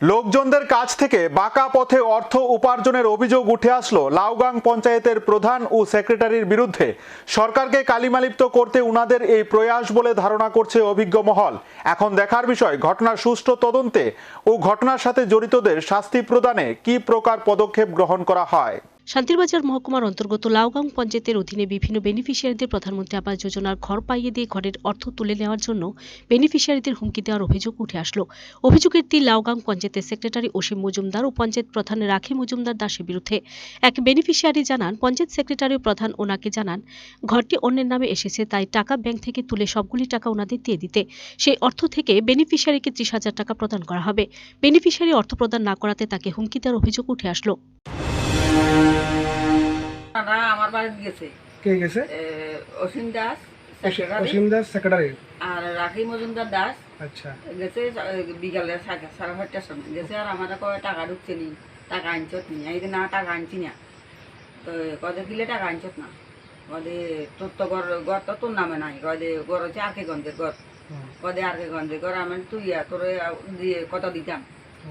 লোকজনদের কাছ থেকে বাঁকা পথে অর্থ উপার্জনের অভিযোগ উঠে আসলো লাউগাং পঞ্চায়েতের প্রধান ও সেক্রেটারির বিরুদ্ধে। সরকারকে কালিমালিপ্ত করতে উনাদের এই প্রয়াস বলে ধারণা করছে অভিজ্ঞ মহল। এখন দেখার বিষয়, ঘটনার সুষ্ঠু তদন্তে ও ঘটনার সাথে জড়িতদের শাস্তি প্রদানে কি প্রকার পদক্ষেপ গ্রহণ করা হয়? শান্তিরবাজার মহকুমার অন্তর্গত লাউগাং পঞ্চায়েতের অধীনে বিভিন্ন বেনিফিশিয়ারিদের প্রধানমন্ত্রী আবাস যোজনার ঘর পাইয়ে দিয়ে ঘরের অর্থ তুলে নেওয়ার জন্য বেনিফিশিয়ারিদের হুমকি দেওয়ার অভিযোগ উঠে আসলো। অভিযোগের তীর লাউগাং পঞ্চায়েতের সেক্রেটারি অসীম মজুমদার ও পঞ্চায়েত প্রধান রাখি মজুমদার দাসের বিরুদ্ধে। এক বেনিফিশিয়ারি জানান, পঞ্চায়েত সেক্রেটারি ও প্রধান ওনাকে জানান, ঘরটি অন্যের নামে এসেছে, তাই টাকা ব্যাংক থেকে তুলে সবগুলি টাকা ওনাদের দিয়ে দিতে। সেই অর্থ থেকে বেনিফিশিয়ারিকে ত্রিশ হাজার টাকা প্রদান করা হবে। বেনিফিশিয়ারি অর্থ প্রদান না করাতে তাকে হুমকি দেওয়ার অভিযোগ উঠে আসলো। আমার গেছে। কে গেছে? অসীম দাস অসীম দাস সেক্রেটারি আর রাখি মজুমদার দাস। আচ্ছা। গেছে বিকালে সাড়ে সাতটার সময়। গেছে আর আমার কয় টাকা ঢুকছে নি টাকা আনছত নি? এই না টাকা আনছি না। তো কদে দিলে টাকা আনছত না? কদে তোর তো ঘর ঘর তো তোর নামে নাই। কদে ঘর হচ্ছে আর কে গঞ্জের ঘর? কদে আর কে গঞ্জের ঘর? আমি তুই তোর দিয়ে কত দিতাম?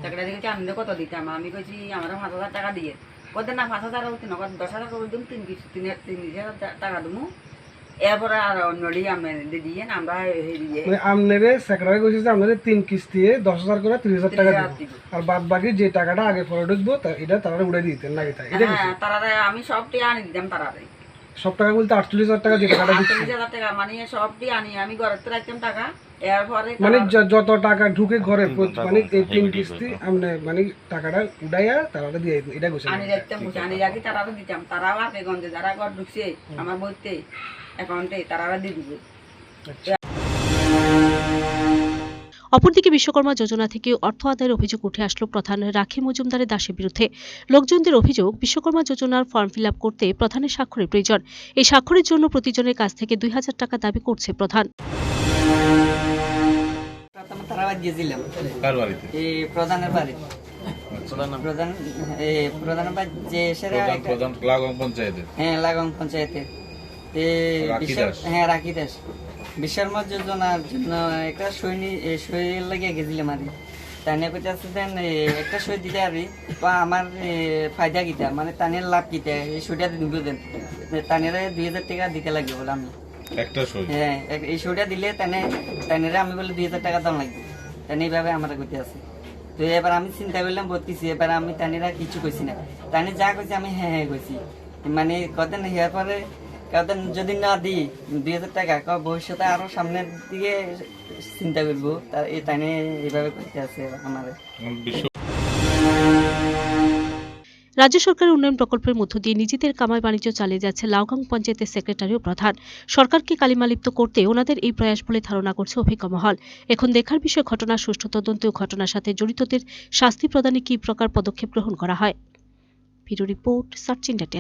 সেক্রেটারি কত দিতাম? আমি কইছি আমার পাঁচ হাজার টাকা দিয়ে। কদে না পাঁচ হাজার দশ হাজার করে দিম তিন কিছু তিন তিন হাজার টাকা দিমু। এরপরে আর অন্যটি আমি দিয়ে আমরা মানে সেক্রেটারি কইছে যে তিন কিস্তি দশ হাজার করে তিরিশ হাজার টাকা দিব দিব। আর বাদ বাকি যে টাকাটা আগে পরে ঢুকবো এটা তারা উড়ে দিতেন তাই? হ্যাঁ আমি সবটি আনি দিতাম তারারে। সব টাকা বলতে আটচল্লিশ হাজার টাকা যে টাকাটা দিচ্ছি। আটচল্লিশ হাজার টাকা মানে সবটি আনি আমি ঘরের তো রাখতাম টাকা। এরপরে মানে যত টাকা ঢুকে ঘরে মানে এই তিন কিস্তি আমরা মানে টাকাটা উড়াইয়া তারা দিয়ে। এটা কইছে আনি রাখতাম বুঝে আনি রাখি তারাটা দিতাম। তারাও আছে গঞ্জে যারা ঘর ঢুকছে আমার বইতে অ্যাকাউন্টে তারাটা দিয়ে দিবে। আচ্ছা। অপরদিকে বিশ্বকর্মা যোজনা থেকে অর্থ আদায়ের অভিযোগ উঠে আসলো প্রধান রাখি মজুমদারের দাসের বিরুদ্ধে। লোকজনদের অভিযোগ বিশ্বকর্মা যোজনার ফর্ম ফিল করতে প্রধানের স্বাক্ষরের প্রয়োজন। এই স্বাক্ষরের জন্য প্রতিজনের কাছ থেকে দুই হাজার টাকা দাবি করছে প্রধান। প্রথমে তারা বাদ দিয়েছিলাম। কার বাড়িতে? এই প্রধানের বাড়ি। প্রধান? এই বাড়ি যে এসে প্রধান লাগং পঞ্চায়েতের? হ্যাঁ লাগাং পঞ্চায়েতে। হ্যাঁ রাখি দাস। বিশ্বকর্মা যোজনার জন্য একটা সই সই লাগিয়ে গেছিলাম আর তানে কইতে এ, একটা সই দিতে আরি বা আমার ফায়দা কিটা মানে তানের লাভ কিটা এই সইটা দিব দেন। তানেরা দুই হাজার টাকা দিতে লাগবে বলে আমি। একটা সই? হ্যাঁ এই শোটা দিলে তানে তানেরা আমি বলে দুই হাজার টাকা দাম লাগবে। তানে এইভাবে আমার করতে আছে। তো এবার আমি চিন্তা করলাম বলতেছি এবার আমি তানেরা কিছু কইছি না। তানে যা কইছে আমি হ্যাঁ হ্যাঁ কইছি। মানে কদিন হেয়ার পরে কদিন যদি না দিই দুই হাজার টাকা ভবিষ্যতে আরও সামনের দিকে চিন্তা করব। তার এই এইভাবে করতে আছে বিশ্ব রাজ্য সরকারের উন্নয়ন প্রকল্পের মধ্য দিয়ে নিজেদের কামাই বাণিজ্য চালিয়ে যাচ্ছে লাউগাং পঞ্চায়েতের সেক্রেটারি ও প্রধান। সরকারকে কালিমালিপ্ত করতে ওনাদের এই প্রয়াস বলে ধারণা করছে অভিজ্ঞ মহল। এখন দেখার বিষয় ঘটনার সুষ্ঠু তদন্ত ও ঘটনার সাথে জড়িতদের শাস্তি প্রদানে কী প্রকার পদক্ষেপ গ্রহণ করা হয়। Video report search India